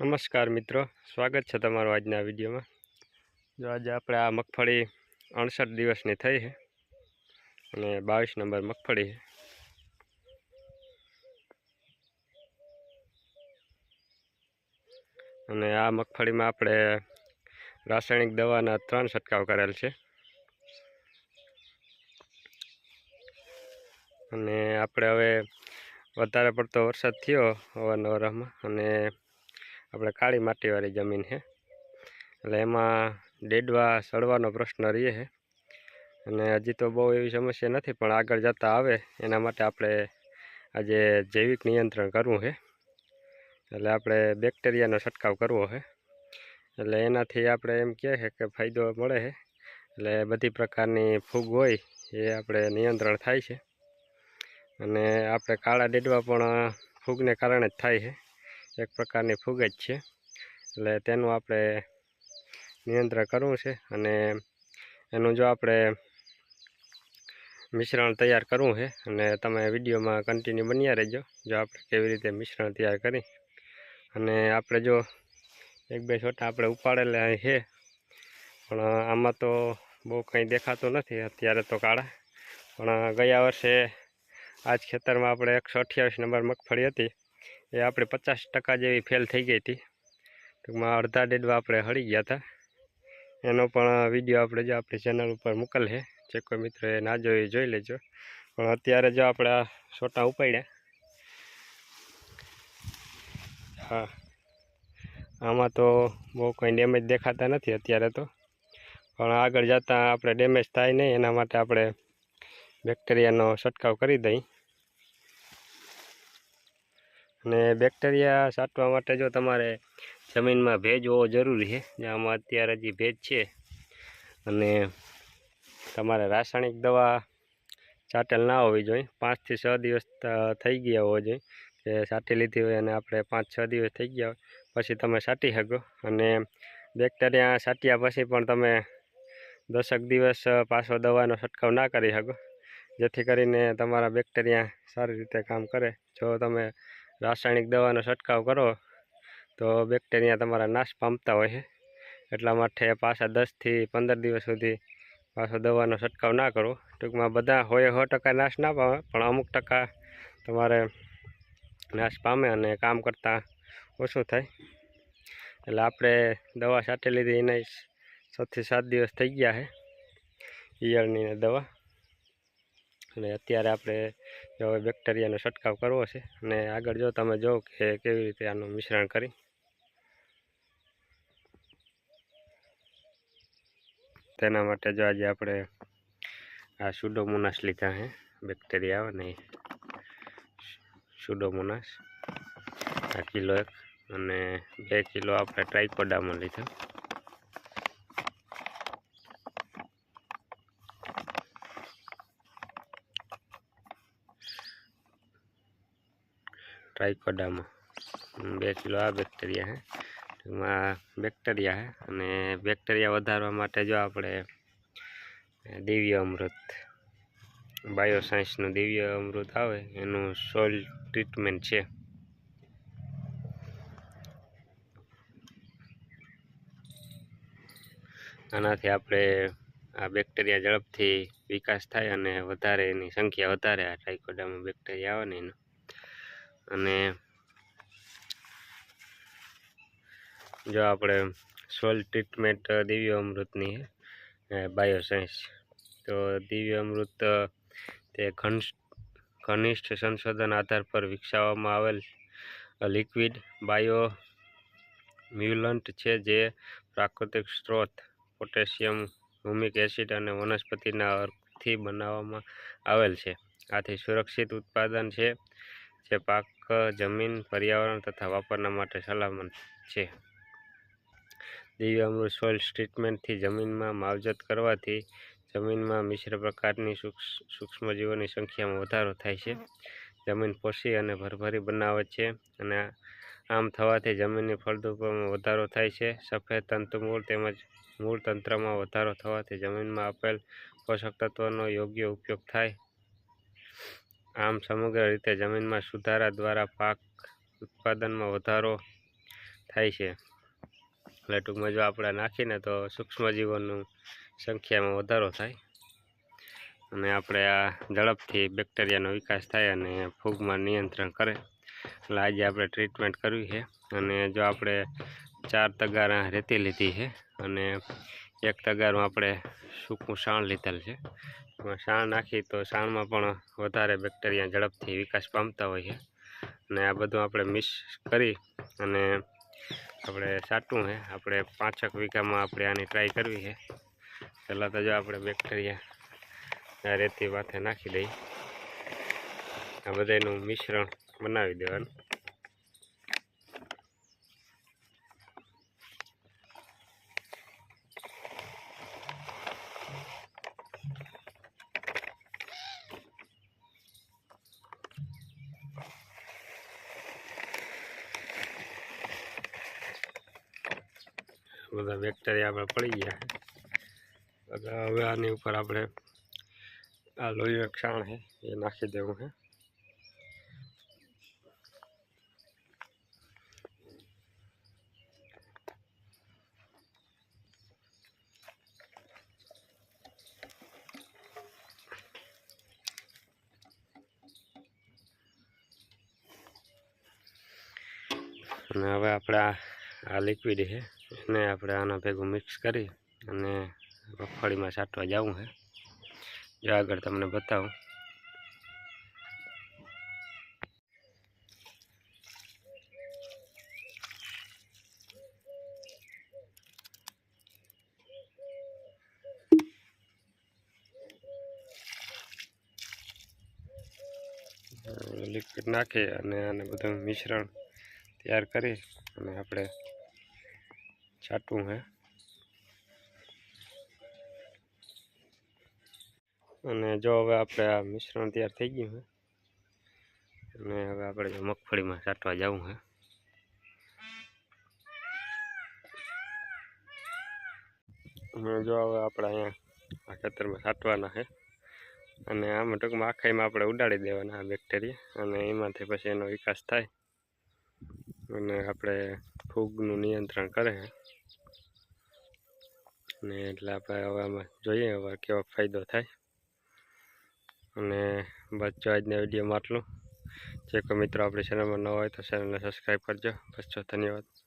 નમસ્કાર મિત્રો, સ્વાગત છે તમારું આજના વિડીયોમાં. જો આજે આપણે આ મગફળી અડસઠ દિવસની થઈ છે અને બાવીસ નંબર મગફળી છે. અને આ મગફળીમાં આપણે રાસાયણિક દવાના ત્રણ છંટકાવ કરેલ છે. અને આપણે હવે વધારે પડતો વરસાદ થયો અવારનવારમાં અને આપણે કાળી માટીવાળી જમીન છે. એટલે એમાં ડેડવા સડવાનો પ્રશ્ન રહે છે. અને હજી તો બહુ એવી સમસ્યા નથી, પણ આગળ જતાં આવે, એના માટે આપણે આજે જૈવિક નિયંત્રણ કરવું છે. એટલે આપણે બેક્ટેરિયાનો છંટકાવ કરવો છે. એટલે એનાથી આપણે એમ કહે છે કે ફાયદો મળે છે. એટલે બધી પ્રકારની ફૂગ હોય, એ આપણે નિયંત્રણ થાય છે. અને આપણે કાળા ડેડવા પણ ફૂગને કારણે જ થાય છે. એક પ્રકારની ફૂગ જ છે. એટલે તેનું આપણે નિયંત્રણ કરવું છે અને એનું જો આપણે મિશ્રણ તૈયાર કરવું છે અને તમે વિડીયોમાં કન્ટિન્યુ બન્યા રહેજો, જો આપણે કેવી રીતે મિશ્રણ તૈયાર કરી. અને આપણે જો એક બે છોટા આપણે ઉપાડેલા છે, પણ આમાં તો બહુ કંઈ દેખાતું નથી અત્યારે તો કાળા. પણ ગયા વર્ષે આજ ખેતરમાં આપણે એકસો અઠ્યાવીસ નંબર મગફળી હતી. એ આપણે પચાસ ટકા જેવી ફેલ થઈ ગઈ હતી. ટૂંકમાં અડધા ડેડવા આપણે હળી ગયા હતા. એનો પણ વીડિયો આપણે જો આપણી ચેનલ ઉપર મોકલ છે. જે કોઈ મિત્ર એ ના જોઈ જોઈ લેજો. પણ અત્યારે જો આપણે આ છોટા ઉપાડ્યા. હા. આમાં તો બહુ કંઈ ડેમેજ દેખાતા નથી અત્યારે તો. પણ આગળ જતાં આપણે ડેમેજ થાય નહીં, એના માટે આપણે બેક્ટેરિયાનો છંટકાવ કરી દઈ. અને બેક્ટેરિયા છાંટવા માટે જો તમારે જમીનમાં ભેજ હોવો જરૂરી છે આમાં અત્યારે હજી ભેજ છે અને તમારે રાસાયણિક દવા છાંટેલ ના હોવી જોઈએ. પાંચથી છ દિવસ થઈ ગયા હોવો જોઈએ કે છાંટી લીધી હોય અને આપણે પાંચ છ દિવસ થઈ ગયા હોય પછી તમે છાંટી શકો. અને બેક્ટેરિયા છાંટ્યા પછી પણ તમે દસક દિવસ પાછો દવાનો છંટકાવ ના કરી શકો. જેથી કરીને તમારા બેક્ટેરિયા સારી રીતે કામ કરે. જો તમે રાસાયણિક દવાનો છંટકાવ કરો, તો બેક્ટેરિયા તમારા નાશ પામતા હોય છે. એટલા માટે પાછા દસથી પંદર દિવસ સુધી પાછો દવાનો છંટકાવ ના કરો. ટૂંકમાં બધા હોય સો ટકા નાશ ના પામે, પણ અમુક ટકા તમારે નાશ પામે અને કામ કરતાં ઓછું થાય. એટલે આપણે દવા છાંટી લીધી, એને છથી સાત દિવસ થઈ ગયા છે ઈયળની દવા. અને અત્યારે આપણે જો બેક્ટેરિયાનો છંટકાવ કરવો છે અને આગળ જો તમે જો કે કેવી રીતે આનું મિશ્રણ કરી. તેના માટે જો આજે આપણે આ સુડોમોનાસ લીધા છે બેક્ટેરિયા અને સુડોમોનાસ આ કિલો એક અને બે કિલો આપણે ટ્રાઇકોડામાં લીધા. ટ્રાઇકોડામાં બે કિલો આ બેક્ટેરિયા છે એમાં બેક્ટેરિયા છે અને બેક્ટેરિયા વધારવા માટે જો આપણે દિવ્ય અમૃત બાયોસાયન્સનું દિવ્ય અમૃત આવે, એનું સોઇલ ટ્રીટમેન્ટ છે. આનાથી આપણે આ બેક્ટેરિયા ઝડપથી વિકાસ થાય અને વધારે એની સંખ્યા વધારે આ ટ્રાઇકોડામાં બેક્ટેરિયા આવે ને એનું. અને જો આપણે સોલ ટ્રીટમેન્ટ દિવ્ય અમૃતની બાયોસાયન્સ. તો દિવ્ય અમૃત, તે ઘન ઘનિષ્ઠ સંશોધન આધાર પર વિકસાવવામાં આવેલ લિક્વિડ બાયો મ્યુલન્ટ છે, જે પ્રાકૃતિક સ્ત્રોત, પોટેશિયમ, હુમિક એસિડ અને વનસ્પતિના અર્કથી બનાવવામાં આવેલ છે. આથી સુરક્ષિત ઉત્પાદન છે. જે પાક, જમીન, પર્યાવરણ તથા વાપરના માટે સલામત છે. દિવ્ય અમૃત સોઇલ ટ્રીટમેન્ટથી જમીનમાં માવજત કરવાથી જમીનમાં મિશ્ર પ્રકારની સૂક્ષ્મજીવોની સંખ્યામાં વધારો થાય છે. જમીન પોષી અને ભરભરી બનાવે છે અને આમ થવાથી જમીનની ફળદ્રુપતામાં વધારો થાય છે. સફેદ તંતુમૂળ તેમજ મૂળ તંત્રમાં વધારો થવાથી જમીનમાં આપેલ પોષક તત્વોનો યોગ્ય ઉપયોગ થાય આમ સમગ્ર રીતે જમીનમાં સુધારા દ્વારા પાક ઉત્પાદનમાં વધારો થાય છે. એટલે ટૂંકમાં જો આપણે નાખીને તો સૂક્ષ્મજીવોનું સંખ્યામાં વધારો થાય. અને આપણે આ ઝડપથી બેક્ટેરિયાનો વિકાસ થાય અને ફૂગમાં નિયંત્રણ કરે. એટલે આજે આપણે ટ્રીટમેન્ટ કરવી છે. અને જો આપણે ચાર તગારા રેતી લીધી છે અને એક તગારમાં આપણે સૂકું શાણ લીધેલ છે. એમાં શાણ નાખી તો શાણમાં પણ વધારે બેક્ટેરિયા ઝડપથી વિકાસ પામતા હોય છે. અને આ બધું આપણે મિક્સ કરી અને આપણે સાટવું છે. આપણે પાંચેક વીઘામાં આપણે આની ટ્રાય કરવી છે. પહેલાં તો જો આપણે બેક્ટેરિયા રેતી માથે નાખી દઈએ. આ બધાનું મિશ્રણ બનાવી દેવાનું. બધા બેક્ટેરિયા આપણે પડી ગયા છે. એટલે હવે આની ઉપર આપણે આ લોહી ક્ષાણ છે, એ નાખી દેવું છે. અને હવે આપણે આ આ લિક્વિડ છે. એને આપણે આના ભેગું મિક્સ કરી અને મગફળીમાં છાંટવા જવું છે. જો આગળ તમને બતાવું. લિક્વિડ નાખી અને આને બધું મિશ્રણ તૈયાર કરી અને આપણે છાંટવું હે. અને જો હવે આપણે આ મિશ્રણ તૈયાર થઈ ગયું છે અને હવે આપણે મગફળીમાં છાંટવા જવું છે અને જો હવે આપણે અહીંયા આ ખેતરમાં છાંટવાના છે અને આમાં ટૂંકમાં આખાઈમાં આપણે ઉડાડી દેવાના આ બેક્ટેરિયા અને એમાંથી પછી એનો વિકાસ થાય. અને આપણે ફૂગનું નિયંત્રણ કરે છે અને એટલે આપણે હવે આમાં જોઈએ હવે કેવો ફાયદો થાય. અને બસ જો આજના વિડીયોમાં આટલું. જે કોઈ મિત્રો આપણી ચેનલમાં ન હોય તો ચેનલને સબસ્ક્રાઈબ કરજો. બસ જો, ધન્યવાદ.